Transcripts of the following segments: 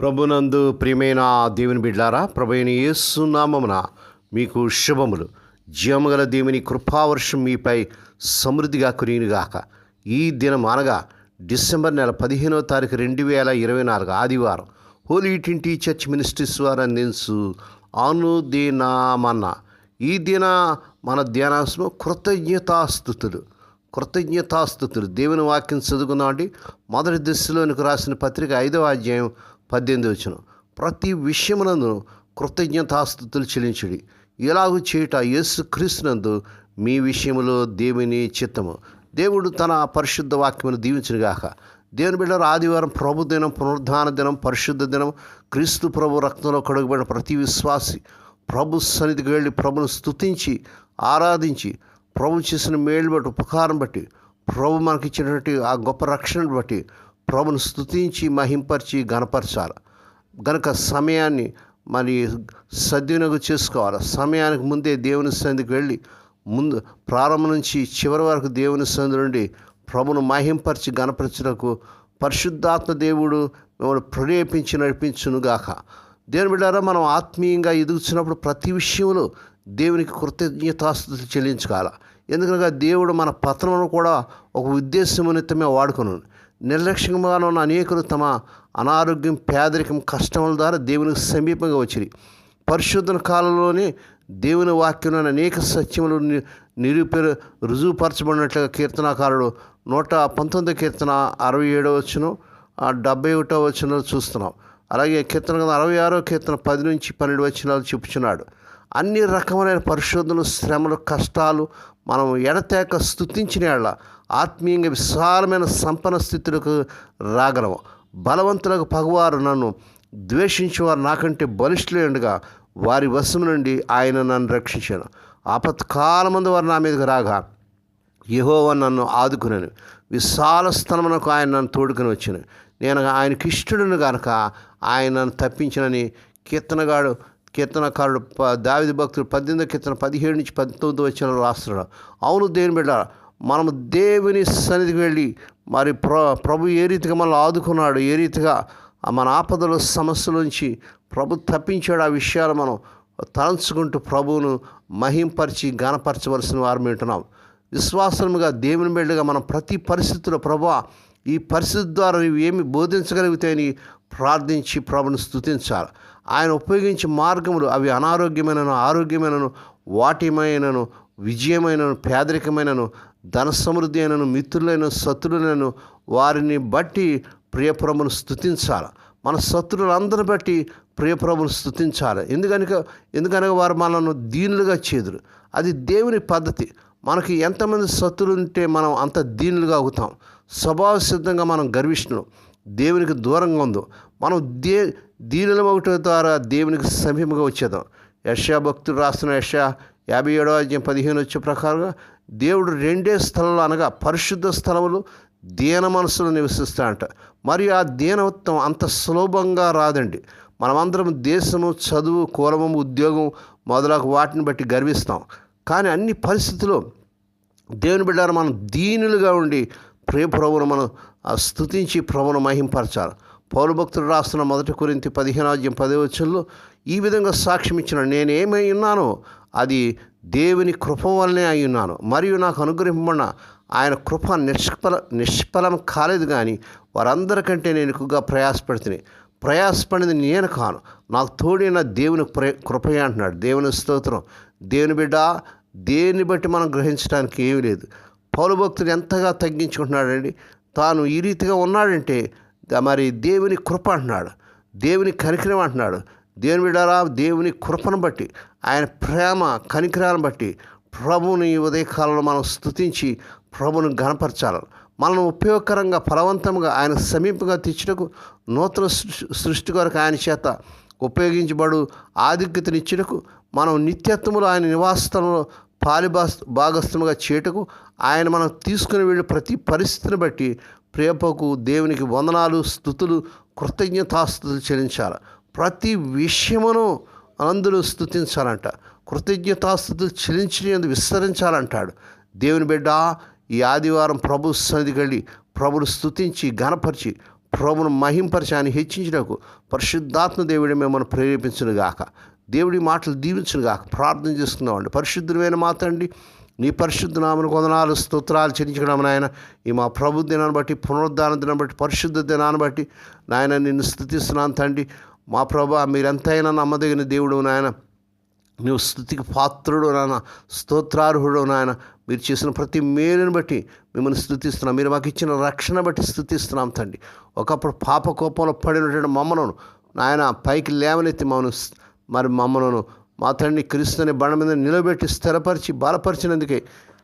ప్రభునందు ప్రియమైన దేవుని బిడ్లారా ప్రభుని యేసునామమున మీకు శుభములు. జీవముగల దేవుని కృపావర్షం మీపై సమృద్ధిగా కురియునుగాక. ఈ దినం అనగా డిసెంబర్ నెల పదిహేనో తారీఖు రెండు వేల ఇరవై నాలుగు ఆదివారం హోలీ ట్వంటీ చర్చ్ మినిస్ట్రీస్ వారు అందించు అనుదినామన్న. ఈ దిన మన ధ్యానాంశము కృతజ్ఞతాస్థుతులు కృతజ్ఞతాస్థుతులు దేవుని వాక్యం చదువుకుందామండి. మొదటి దశలోనికి రాసిన పత్రిక ఐదవ అధ్యాయం పద్దెనిమిది వచ్చిన ప్రతి విషయమునందు కృతజ్ఞతాస్థుతులు చెల్లించుడి. ఇలాగూ చేయుట యేసు క్రీస్తునందు మీ విషయములో దేవుని చిత్తము. దేవుడు తన పరిశుద్ధ వాక్యమును దీవించునుగాక. దేవుని బిడ్డలు ఆదివారం ప్రభు దినం పునరుద్ధాన దినం పరిశుద్ధ దినం క్రీస్తు ప్రభు రక్తంలో కడుగుబడిన ప్రతి విశ్వాసి ప్రభు సన్నిధికి వెళ్ళి ప్రభును స్తుతించి ఆరాధించి ప్రభు చేసిన మేలు బట్టి ఉపకారం బట్టి ప్రభు మనకిచ్చినటువంటి ఆ గొప్ప రక్షణను బట్టి ప్రభును స్తుతించి మహింపరిచి గనపరచాలి గనక సమయాన్ని మరి సద్వినియోగం చేసుకోవాలి? సమయానికి ముందే దేవుని సంధికి వెళ్ళి ముందు ప్రారంభం నుంచి చివరి వరకు దేవుని సంధి నుండి ప్రభును మహింపరిచి గణపరచుటకు పరిశుద్ధాత్మ దేవుడు మిమ్మల్ని ప్రేరేపించి నడిపించునుగాక. దేవుని బిడ్డారా మనం ఆత్మీయంగా ఎదుగుతున్నప్పుడు ప్రతి విషయంలో దేవునికి కృతజ్ఞతాస్తుతి చెల్లించుకోవాలి? ఎందుకనగా దేవుడు మన పత్రమును కూడా ఒక ఉద్దేశం నిమిత్తమే వాడుకున్నాను నిర్లక్ష్యంగా ఉన్న అనేకులు తమ అనారోగ్యం పేదరికం కష్టముల ద్వారా దేవునికి సమీపంగా వచ్చింది పరిశుద్ధ కాలంలోనే దేవుని వాక్యంలోని అనేక సత్యములు ని- నిరూప రుజువుపరచబడినట్లుగా కీర్తనాకారుడు నూట పంతొమ్మిది కీర్తన అరవై ఏడవ వచ్చును డెబ్బై ఒకటో వచ్చిన చూస్తున్నాం. అలాగే కీర్తన అరవై ఆరో కీర్తన పది నుంచి పన్నెండు వచ్చినాలు చెప్పుచున్నాడు అన్ని రకమైన పరిశోధనలు శ్రమలు కష్టాలు మనం ఎడతేక స్థుతించిన వాళ్ళ ఆత్మీయంగా విశాలమైన సంపన్న స్థితులకు రాగలము. బలవంతులకు పగవారు నన్ను ద్వేషించేవారు నాకంటే బలిష్ఠులేండుగా వారి వశం నుండి ఆయన నన్ను రక్షించాను. ఆపత్కాలమందు వారు నా మీదకి రాగా యహోవ నన్ను ఆదుకున్నాను విశాల స్థలమునకు ఆయన నన్ను తోడుకుని వచ్చాను నేను ఆయనకి ఇష్టడును కనుక ఆయన నన్ను తప్పించినని కీర్తనగాడు కీర్తనకారుడు ప దావిది భక్తుడు పద్దెనిమిదో కీర్తన పదిహేడు నుంచి పంతొమ్మిది వచ్చిన రాస్తున్నాడు. అవును దేవుని బిడ్డ మనము దేవుని సన్నిధికి వెళ్ళి మరి ప్ర ప్రభు ఏ రీతిగా మనల్ని ఆదుకున్నాడు ఏ రీతిగా మన ఆపదల సమస్యల నుంచి ప్రభు తప్పించాడు ఆ విషయాలు మనం తలంచుకుంటూ ప్రభువును మహింపరిచి గణపరచవలసిన వారు వింటున్నాం విశ్వాసముగా దేవుని బిడ్డగా మనం ప్రతి పరిస్థితుల్లో ప్రభు ఈ పరిస్థితి ద్వారా నీవు ఏమి బోధించగలిగితేని ప్రార్థించి ప్రభుని స్థుతించాలి ఆయన ఉపయోగించే మార్గములు అవి అనారోగ్యమైనను ఆరోగ్యమైనను వాటిమైనను విజయమైనను పేదరికమైనను ధన సమృద్ధి అయినను మిత్రులైన శత్రులైనను వారిని బట్టి ప్రియప్రభును స్థుతించాలి మన శత్రులందరిని బట్టి ప్రియప్రభుని స్థుతించాలి ఎందుకనక ఎందుకనగా వారు మనల్ని దీనులుగా చేదురు. అది దేవుని పద్ధతి. మనకి ఎంతమంది శత్రులు ఉంటే మనం అంత దీనులుగా అవుతాం. స్వభావ సిద్ధంగా మనం గర్విష్ణులు. దేవునికి దూరంగా ఉందో. మనం దే దీనుల ఒకటి ద్వారా దేవునికి సమీపంగా వచ్చేద్దాం. యషా భక్తుడు రాస్తున్న యషా యాభై ఏడో అధ్యాయం పదిహేను వచ్చే ప్రకారంగా దేవుడు రెండే స్థలంలో అనగా పరిశుద్ధ స్థలములు దీన మనసులో నివసిస్తాడంట. మరియు ఆ దీనత్వం అంత సులభంగా రాదండి. మనమందరం దేశము చదువు కులము ఉద్యోగం మొదలగు వాటిని బట్టి గర్విస్తాం. కానీ అన్ని పరిస్థితుల్లో దేవుని బిడ్డారు మనం దీనులుగా ఉండి ప్రియ ప్రభువును మనం ఆ ప్రభును మహింపరచాలి. పౌరభక్తుడు రాస్తున్న మొదటి గురించి పదిహేనాజ్యం పదే ఈ విధంగా సాక్ష్యం ఇచ్చిన నేను ఏమై ఉన్నానో అది దేవుని కృప వల్లనే అయి ఉన్నాను. మరియు నాకు అనుగ్రహింపబడిన ఆయన కృప నిష్ఫల నిష్ఫలం కాలేదు కానీ వారందరికంటే నేను ఎక్కువగా ప్రయాసపడుతున్నాయి ప్రయాసపడింది నేను కాను. నాకు తోడిన దేవుని ప్ర కృపయ అంటున్నాడు. దేవుని స్తోత్రం. దేవుని బిడ్డ దేన్ని బట్టి మనం గ్రహించడానికి ఏమీ లేదు. పౌలు భక్తుడు ఎంతగా తగ్గించుకుంటున్నాడండి? తాను ఈ రీతిగా ఉన్నాడంటే మరి దేవుని కృప అంటున్నాడు. దేవుని కనికరం అంటున్నాడు. దేవుని బిడ్డారా దేవుని కృపను బట్టి ఆయన ప్రేమ కనికరాలను బట్టి ప్రభుని ఉదయకాలంలో మనం స్థుతించి ప్రభును గణపరచాలి మనల్ని ఉపయోగకరంగా ఫలవంతంగా ఆయన సమీపంగా తెచ్చుటకు నూతన సృష్టి కొరకు ఆయన చేత ఉపయోగించబడు ఆధిక్యతనిచ్చుటకు మనం నిత్యత్వములు ఆయన నివాసస్థలంలో పాలిభాస్ భాగస్థముగా చేయుటకు ఆయన మనం తీసుకుని వెళ్ళి ప్రతి పరిస్థితిని బట్టి ప్రేపకు దేవునికి వందనాలు స్థుతులు కృతజ్ఞతాస్థుతులు చెల్లించాలి. ప్రతి విషయమును అందులో స్థుతించాలంట కృతజ్ఞతాస్థుతులు చెలించినందు విస్తరించాలంటాడు. దేవుని బిడ్డ ఈ ఆదివారం ప్రభు సన్నిధికి వెళ్ళి ప్రభును స్థుతించి గణపరిచి ప్రభును మహింపరిచి ఆయన హెచ్చించినకు పరిశుద్ధాత్మ దేవుడి మిమ్మల్ని ప్రేరేపించును గాక దేవుడి మాటలు దీవించును గాక ప్రార్థన చేసుకున్నామండి పరిశుద్ధమైన మాత్రండి నీ పరిశుద్ధ నామను కొందనాలు స్తోత్రాలు చెల్లించడం నాయన. ఈ మా ప్రభు దినాన్ని బట్టి పునరుద్ధాన దినాన్ని బట్టి పరిశుద్ధ దినాన్ని బట్టి నాయన నిన్ను స్థుతిస్తున్నాను తండ్రి. మా ప్రభు మీరెంతైనా నమ్మదగిన దేవుడు నాయన. నువ్వు స్థుతికి పాత్రుడు నాయన స్తోత్రార్హుడు నాయన. మీరు చేసిన ప్రతి మేలుని బట్టి మిమ్మల్ని స్థుతిస్తున్నాం మీరు మాకు ఇచ్చిన రక్షణ బట్టి స్థుతిస్తున్నాం తండ్రి. ఒకప్పుడు పాప కోపంలో పడినటువంటి మమ్మలను నాయన పైకి లేవనెత్తి మమ్మను మరి మమ్మలను మా తండ్రి క్రీస్తుని బండ మీద నిలబెట్టి స్థిరపరిచి బలపరిచినందుకే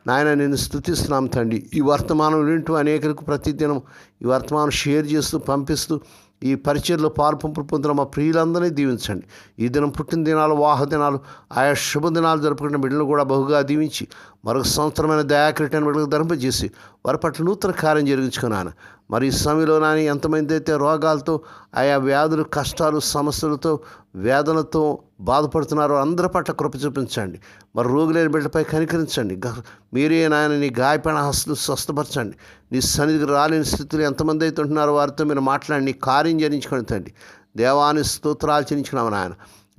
నాయన నేను స్థుతిస్తున్నాం తండ్రి. ఈ వర్తమానం వింటూ అనేకలకు ప్రతిదినం ఈ వర్తమానం షేర్ చేస్తూ పంపిస్తూ ఈ పరిచయలో పాల్పంపు పొందిన మా ప్రియులందరినీ దీవించండి. ఈ దినం పుట్టిన దినాలు వాహ దినాలు ఆయా శుభదినాలు జరుపుకున్న బిడ్డలు కూడా బహుగా దీవించి మరొక సంవత్సరమైన దయాకరిటైన బిడ్డలకు ధరింపజేసి వారి పట్ల నూతన కార్యం జరిగించుకున్నాను మరి ఈ సమయంలో నాని ఎంతమంది అయితే రోగాలతో ఆయా వ్యాధులు కష్టాలు సమస్యలతో వేదనతో బాధపడుతున్నారో అందరి పట్ల కృప చూపించండి. మరి రోగులేని బిడ్డపై కనికరించండి. మీరే నాయన నీ గాయపడిన హస్తులు స్వస్థపరచండి. నీ సన్నిధికి రాలేని స్థితిలో ఎంతమంది అయితే ఉంటున్నారో వారితో మీరు మాట్లాడి నీ కార్యం జరిగించుకొని తండి దేవాన్ని స్తోత్రాలు చెల్లించుకున్నాము నాయన.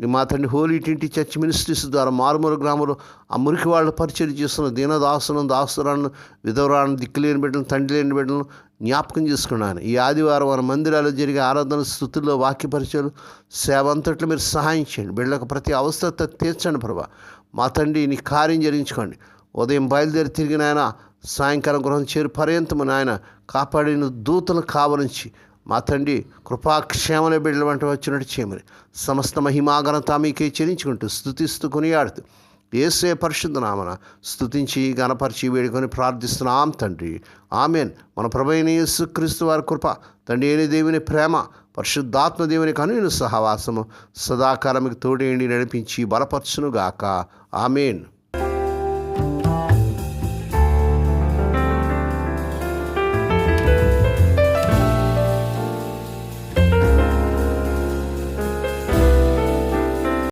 మా తండ్రి హోలీ టింటి చర్చ్ మినిస్ట్రీస్ ద్వారా మారుమూల గ్రామంలో ఆ మురికి వాళ్ళ పరిచయం చేస్తున్న దీనదాసులను దాసురాలను విధవరాలను దిక్కులేని బిడ్డలను తండ్రి లేని బిడ్డలను జ్ఞాపకం చేసుకున్నాను. ఈ ఆదివారం మన మందిరాల్లో జరిగే ఆరాధన స్థుతుల్లో వాక్యపరిచయాలు సేవ అంతట్లో మీరు సహాయం చేయండి. బిడ్డలకు ప్రతి అవసరత తీర్చండి ప్రభా. మా తండ్రి నీ కార్యం జరిగించుకోండి. ఉదయం బయలుదేరి తిరిగిన ఆయన సాయంకాలం గృహం చేరు పర్యంతము నాయన కాపాడిన దూతలు కావరించి మా తండ్రి కృపాక్షేమల బిడ్డల వంట వచ్చినట్టు చేయమని సమస్త మహిమాగనత మీకే చెల్లించుకుంటూ స్థుతిస్తూ కొనియాడుతూ ఏసే పరిశుద్ధ నామన స్థుతించి గణపరిచి వేడుకొని ప్రార్థిస్తున్నాం తండ్రి. ఆమెన్. మన ప్రభైన యేసుక్రీస్తు వారి కృప తండ్రి అయిన దేవుని ప్రేమ పరిశుద్ధాత్మ దేవుని కనుని సహవాసము సదాకాలమికి మీకు తోడేండి నడిపించి బలపరచునుగాక. ఆమెన్.